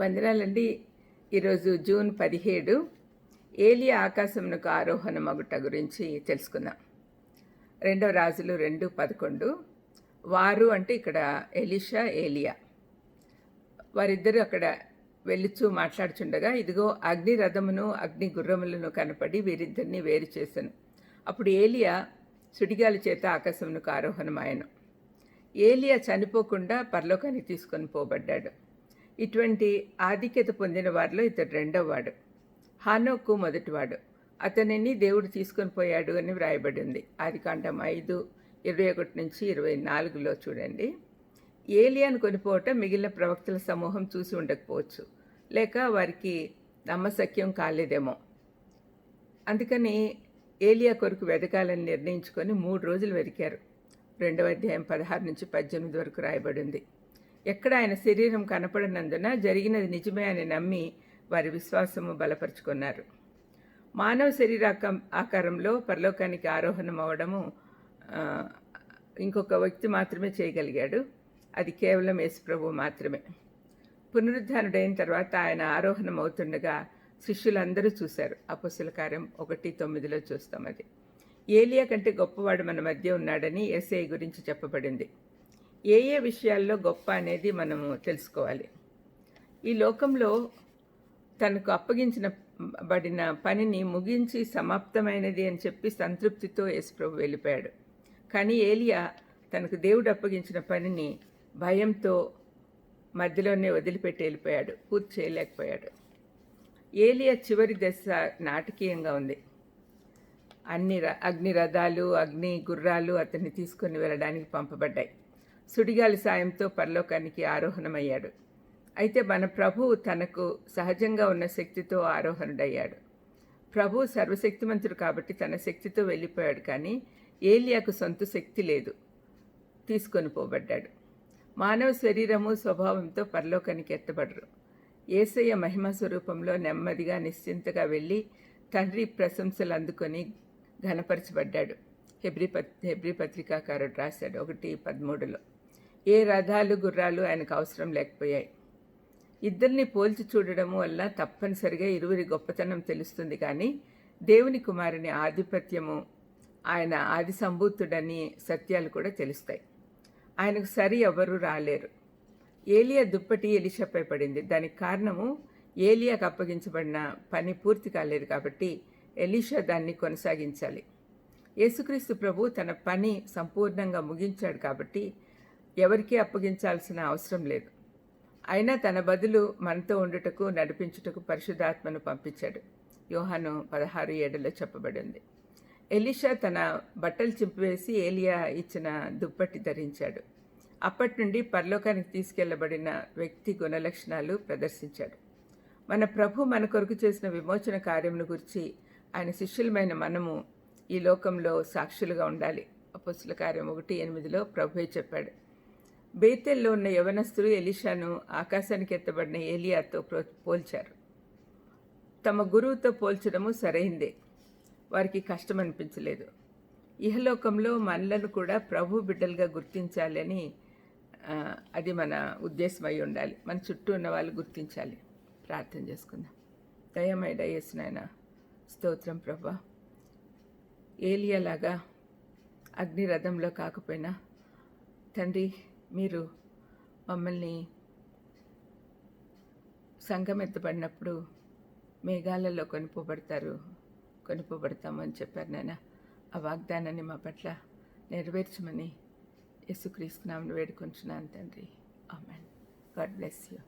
వందనాలండి. ఈరోజు జూన్ పదిహేడు ఏలియా ఆకాశమునకు ఆరోహణ మగుట గురించి తెలుసుకుందాం. రెండవ రాజులు రెండు పదకొండు. వారు అంటే ఇక్కడ ఎలిషా ఏలియా. వారిద్దరూ అక్కడ వెళ్ళుచూ మాట్లాడుచుండగా ఇదిగో అగ్ని రథమును అగ్ని గుర్రములను కనపడి వీరిద్దరిని వేరు చేశాను అప్పుడు ఏలియా సుడిగాలి చేత ఆకాశమునకు ఆరోహణమాయను. ఏలియా చనిపోకుండా పరలోకాన్ని తీసుకొని పోబడ్డాడు. ఇటువంటి ఆధిక్యత పొందిన వారిలో ఇతడు రెండవ వాడు హానోకు మొదటివాడు. అతనిని దేవుడు తీసుకొని పోయాడు అని వ్రాయబడి ఉంది ఆది కాండం ఐదు ఇరవై ఒకటి నుంచి ఇరవై నాలుగులో చూడండి. ఏలియాను కొనిపోవటం మిగిలిన ప్రవక్తల సమూహం చూసి ఉండకపోవచ్చు. లేక వారికి నమ్మసక్యం కాలేదేమో. అందుకని ఏలియా కొరకు వెతకాలని నిర్ణయించుకొని మూడు రోజులు వెతికారు. రెండవ అధ్యాయం పదహారు నుంచి పద్దెనిమిది వరకు రాయబడింది. ఎక్కడ ఆయన శరీరం కనపడినందున జరిగినది నిజమే అని నమ్మి వారి విశ్వాసము బలపరుచుకున్నారు. మానవ శరీరాక ఆకారంలో పరలోకానికి ఆరోహణం అవడము ఇంకొక వ్యక్తి మాత్రమే చేయగలిగాడు. అది కేవలం యేసుప్రభు మాత్రమే. పునరుద్ధానుడైన తర్వాత ఆయన ఆరోహణం అవుతుండగా శిష్యులందరూ చూశారు. అపస్సుల కార్యం ఒకటి తొమ్మిదిలో చూస్తాం అది. ఏలియా కంటే గొప్పవాడు మన మధ్య ఉన్నాడని ఎస్ఐ గురించి చెప్పబడింది. ఏ ఏ విషయాల్లో గొప్ప అనేది మనము తెలుసుకోవాలి. ఈ లోకంలో తనకు అప్పగించిన బడిన పనిని ముగించి సమాప్తమైనది అని చెప్పి సంతృప్తితో యశ్ప్రభు వెళ్ళిపోయాడు. కానీ ఏలియా తనకు దేవుడు అప్పగించిన పనిని భయంతో మధ్యలోనే వదిలిపెట్టి వెళ్ళిపోయాడు పూర్తి చేయలేకపోయాడు. ఏలియా చివరి దశ నాటకీయంగా ఉంది. అన్ని అగ్ని రథాలు అగ్ని గుర్రాలు అతన్ని తీసుకొని వెళ్ళడానికి పంపబడ్డాయి. సుడిగాలి సాయంతో పరలోకానికి ఆరోహణమయ్యాడు. అయితే మన ప్రభువు తనకు సహజంగా ఉన్న శక్తితో ఆరోహణుడయ్యాడు. ప్రభు సర్వశక్తిమంతుడు కాబట్టి తన శక్తితో వెళ్ళిపోయాడు కానీ ఏలియాకు సొంత శక్తి లేదు. తీసుకొని పోబడ్డాడు. మానవ శరీరము స్వభావంతో పరలోకానికి ఎత్తబడరు. ఏసయ్య మహిమ స్వరూపంలో నెమ్మదిగా నిశ్చింతగా వెళ్ళి తండ్రి ప్రశంసలు అందుకొని ఘనపరచబడ్డాడు. హెబ్రి పత్ హెబ్రి పత్రికాకారుడు రాశాడు ఒకటి పదమూడులో. ఏ రథాలు గుర్రాలు ఆయనకు అవసరం లేకపోయాయి. ఇద్దరిని పోల్చి చూడడం వల్ల తప్పనిసరిగా ఇరువురి గొప్పతనం తెలుస్తుంది కానీ దేవుని కుమారుని ఆధిపత్యము ఆయన ఆది సంభూతుడని సత్యాలు కూడా తెలుస్తాయి. ఆయనకు సరి ఎవరు రాలేరు. ఏలియా దుప్పటి ఎలిషపై పడింది. దానికి కారణము ఏలియాకు అప్పగించబడిన పని పూర్తి కాలేదు కాబట్టి ఎలీషా దాన్ని కొనసాగించాలి. యేసుక్రీస్తు ప్రభు తన పని సంపూర్ణంగా ముగించాడు కాబట్టి ఎవరికీ అప్పగించాల్సిన అవసరం లేదు. అయినా తన బదులు మనతో ఉండుటకు నడిపించుటకు పరిశుద్ధాత్మను పంపించాడు. యోహాను పదహారు ఏడులో చెప్పబడింది. ఎలీషా తన బట్టలు చింపివేసి ఏలియా ఇచ్చిన దుప్పటి ధరించాడు. అప్పటి నుండి పరలోకానికి తీసుకెళ్ళబడిన వ్యక్తి గుణలక్షణాలు ప్రదర్శించాడు. మన ప్రభు మన కొరకు చేసిన విమోచన కార్యమును గురించి ఆయన శిష్యులమైన మనము ఈ లోకంలో సాక్షులుగా ఉండాలి. అపస్సుల కార్యం ఒకటి ఎనిమిదిలో ప్రభువే చెప్పాడు. బేతెల్లో ఉన్న యవనస్తులు ఎలిషాను ఆకాశానికి ఎత్తబడిన ఏలియాతో పోల్చారు. తమ గురువుతో పోల్చడము సరైందే. వారికి కష్టం అనిపించలేదు ఇహలోకంలో మనలను కూడా ప్రభు బిడ్డలుగా గుర్తించాలని అది మన ఉద్దేశం అయి ఉండాలి. మన చుట్టూ ఉన్న వాళ్ళు గుర్తించాలి. ప్రార్థన చేసుకుందాం. దయమై డయస్ నాయన స్తోత్రం ప్రభా. ఏలియలాగా అగ్నిరథంలో కాకపోయినా తండ్రి మీరు మమ్మల్ని సంఘం ఎత్తబడినప్పుడు మేఘాలలో కొనిపోబడతారు అని చెప్పారు నాయన. ఆ వాగ్దానాన్ని మా పట్ల నెరవేర్చమని యేసుక్రీస్తు నామను వేడుకొంచున్నాను తండ్రి. ఆమెన్. God bless you.